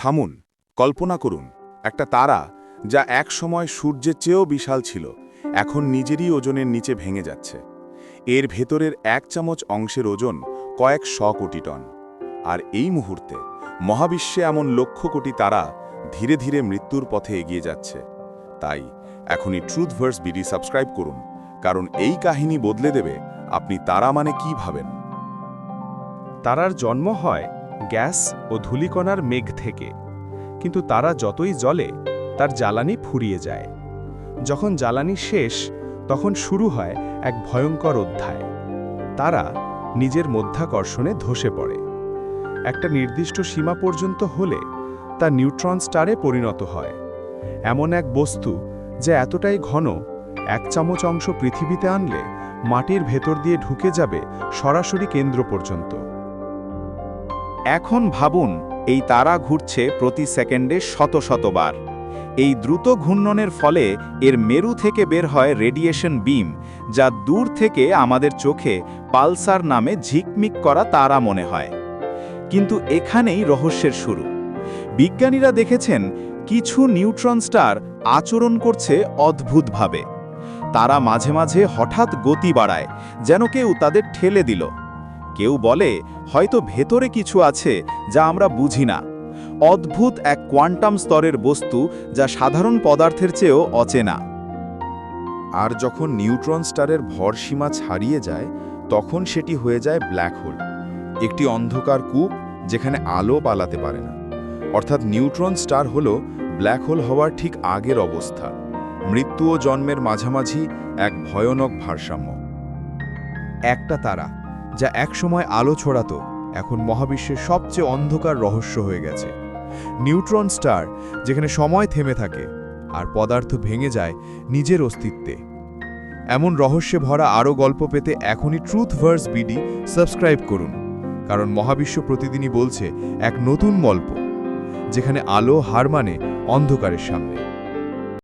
থামুন, কল্পনা করুন, একটা তারা যা এক সময় সূর্যের চেয়েও বিশাল ছিল, এখন নিজেরই ওজনের নিচে ভেঙে যাচ্ছে। এর ভেতরের এক চামচ অংশের ওজন কয়েক শ কোটি টন। আর এই মুহূর্তে মহাবিশ্বে এমন লক্ষ কোটি তারা ধীরে ধীরে মৃত্যুর পথে এগিয়ে যাচ্ছে। তাই এখনই ট্রুথ ভার্স বিডি সাবস্ক্রাইব করুন, কারণ এই কাহিনী বদলে দেবে আপনি তারা মানে কি ভাবেন? তারার জন্ম হয় গ্যাস ও ধূলিকণার মেঘ থেকে। কিন্তু তারা যতই জলে তার জ্বালানি ফুরিয়ে যায়। যখন জ্বালানি শেষ, তখন শুরু হয় এক ভয়ঙ্কর অধ্যায়। তারা নিজের মধ্যাকর্ষণে ধসে পড়ে। একটা নির্দিষ্ট সীমা পর্যন্ত হলে তা নিউট্রন স্টারে পরিণত হয়। এমন এক বস্তু যা এতটাই ঘন, এক চামচ অংশ পৃথিবীতে আনলে মাটির ভেতর দিয়ে ঢুকে যাবে সরাসরি কেন্দ্র পর্যন্ত। এখন ভাবুন, এই তারা ঘুরছে প্রতি সেকেন্ডে শত শতবার। এই দ্রুত ঘূর্ণনের ফলে এর মেরু থেকে বের হয় রেডিয়েশন বিম, যা দূর থেকে আমাদের চোখে পালসার নামে ঝিকমিক করা তারা মনে হয়। কিন্তু এখানেই রহস্যের শুরু। বিজ্ঞানীরা দেখেছেন, কিছু নিউট্রন স্টার আচরণ করছে অদ্ভুতভাবে। তারা মাঝে মাঝে হঠাৎ গতি বাড়ায়, যেন কেউ তাদের ঠেলে দিল। কেউ বলে, হয়তো ভেতরে কিছু আছে যা আমরা বুঝি না। অদ্ভুত এক কোয়ান্টাম স্তরের বস্তু যা সাধারণ পদার্থের চেয়েও অচেনা। আর যখন নিউট্রন স্টারের ভরসীমা ছাড়িয়ে যায়, তখন সেটি হয়ে যায় ব্ল্যাক হোল, একটি অন্ধকার কূপ যেখানে আলো পালাতে পারে না। অর্থাৎ নিউট্রন স্টার হল ব্ল্যাক হোল হওয়ার ঠিক আগের অবস্থা, মৃত্যু ও জন্মের মাঝামাঝি এক ভয়ানক ভারসাম্য। একটা তারা যা একসময় আলো ছড়াতো, এখন মহাবিশ্বের সবচেয়ে অন্ধকার রহস্য হয়ে গেছে। নিউট্রন স্টার, যেখানে সময় থেমে থাকে, আর পদার্থ ভেঙে যায় নিজের অস্তিত্বে। এমন রহস্যে ভরা আরও গল্প পেতে এখনই ট্রুথ ভার্স বিডি সাবস্ক্রাইব করুন, কারণ মহাবিশ্ব প্রতিদিনই বলছে এক নতুন গল্প, যেখানে আলো হার মানে অন্ধকারের সামনে।